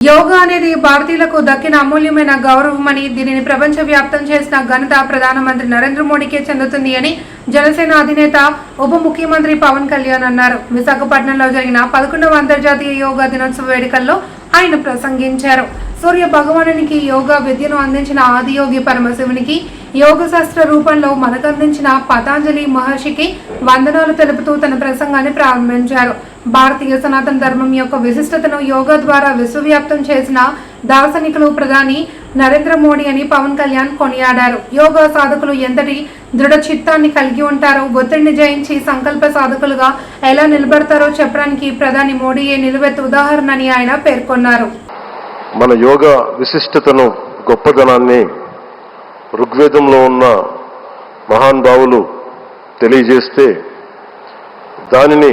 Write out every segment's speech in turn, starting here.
యోగా అనేది భారతీయులకు దక్కిన అమూల్యమైన గౌరవమని దీనిని ప్రపంచవ్యాప్తం చేసిన ఘనత ప్రధానమంత్రి నరేంద్ర మోడీకే చెందుతుంది అని జనసేన అధినేత ఉప ముఖ్యమంత్రి పవన్ కళ్యాణ్ అన్నారు. విశాఖపట్నంలో జరిగిన పదకొండవ అంతర్జాతీయ యోగా దినోత్సవ వేడుకల్లో ఆయన ప్రసంగించారు. సూర్య భగవానునికి యోగా విద్యను అందించిన ఆదియోగి పరమశివునికి యోగ శాస్త్ర రూపంలో మనకందించిన పతాంజలి మహర్షికి వందనాలు తెలుపుతూ తన ప్రసంగాన్ని ప్రారంభించారు. భారతీయ సనాతన ధర్మం యొక్క విశిష్టతను యోగా ద్వారా విశ్వవ్యాప్తం చేసిన దార్శనికులు ప్రధాని నరేంద్ర మోడీ అని పవన్ కళ్యాణ్ కొనియాడారు. యోగా సాధకులు ఎంతటి దృఢ చిత్తాన్ని కలిగి ఉంటారో ఒత్తిడిని జయించి సంకల్ప సాధకులుగా ఎలా నిలబడతారో చెప్పడానికి ప్రధాని మోడీయే నిలువెత్తు ఉదాహరణ అని ఆయన పేర్కొన్నారు. మన యోగా విశిష్టతను గొప్పదనాన్ని ఋగ్వేదంలో ఉన్న మహానుభావులు తెలియజేస్తే దానిని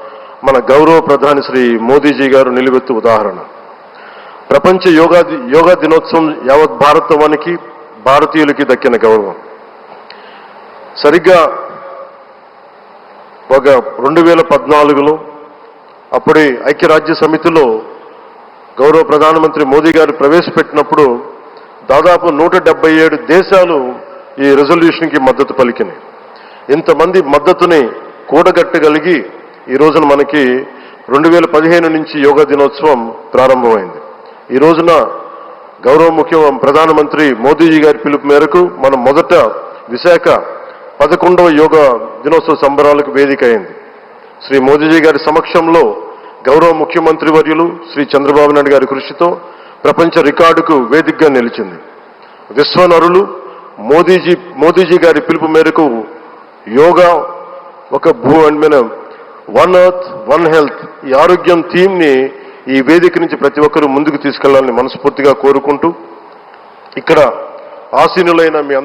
మన గౌరవ ప్రధాని శ్రీ మోదీజీ గారు నిలువెత్తు ఉదాహరణ. ప్రపంచ యోగా యోగా దినోత్సవం యావత్ భారతవానికి భారతీయులకి దక్కిన గౌరవం. సరిగ్గా ఒక రెండు వేల పద్నాలుగులో అప్పుడే ఐక్యరాజ్య సమితిలో గౌరవ ప్రధానమంత్రి మోదీ గారు ప్రవేశపెట్టినప్పుడు దాదాపు నూట డెబ్బై ఏడు దేశాలు ఈ రెజల్యూషన్కి మద్దతు పలికినాయి. ఇంతమంది మద్దతుని కూడగట్టగలిగి ఈ రోజున మనకి రెండు వేల పదిహేను నుంచి యోగా దినోత్సవం ప్రారంభమైంది. ఈ రోజున గౌరవ ముఖ్య ప్రధానమంత్రి మోదీజీ గారి పిలుపు మేరకు మనం మొదట విశాఖ పదకొండవ యోగా దినోత్సవ సంబరాలకు వేదిక అయింది శ్రీ మోదీజీ గారి సమక్షంలో గౌరవ ముఖ్యమంత్రి వర్యులు శ్రీ చంద్రబాబు నాయుడు గారి కృషితో ప్రపంచ రికార్డుకు వేదికగా నిలిచింది. విశ్వనరులు మోదీజీ మోదీజీ గారి పిలుపు మేరకు యోగా ఒక భూ మీద వన్ ఎర్త్ వన్ హెల్త్ ఈ ఆరోగ్యం థీమ్ని ఈ వేదిక నుంచి ప్రతి ఒక్కరూ ముందుకు తీసుకెళ్ళాలని మనస్ఫూర్తిగా కోరుకుంటూ ఇక్కడ ఆసీనులైన మీ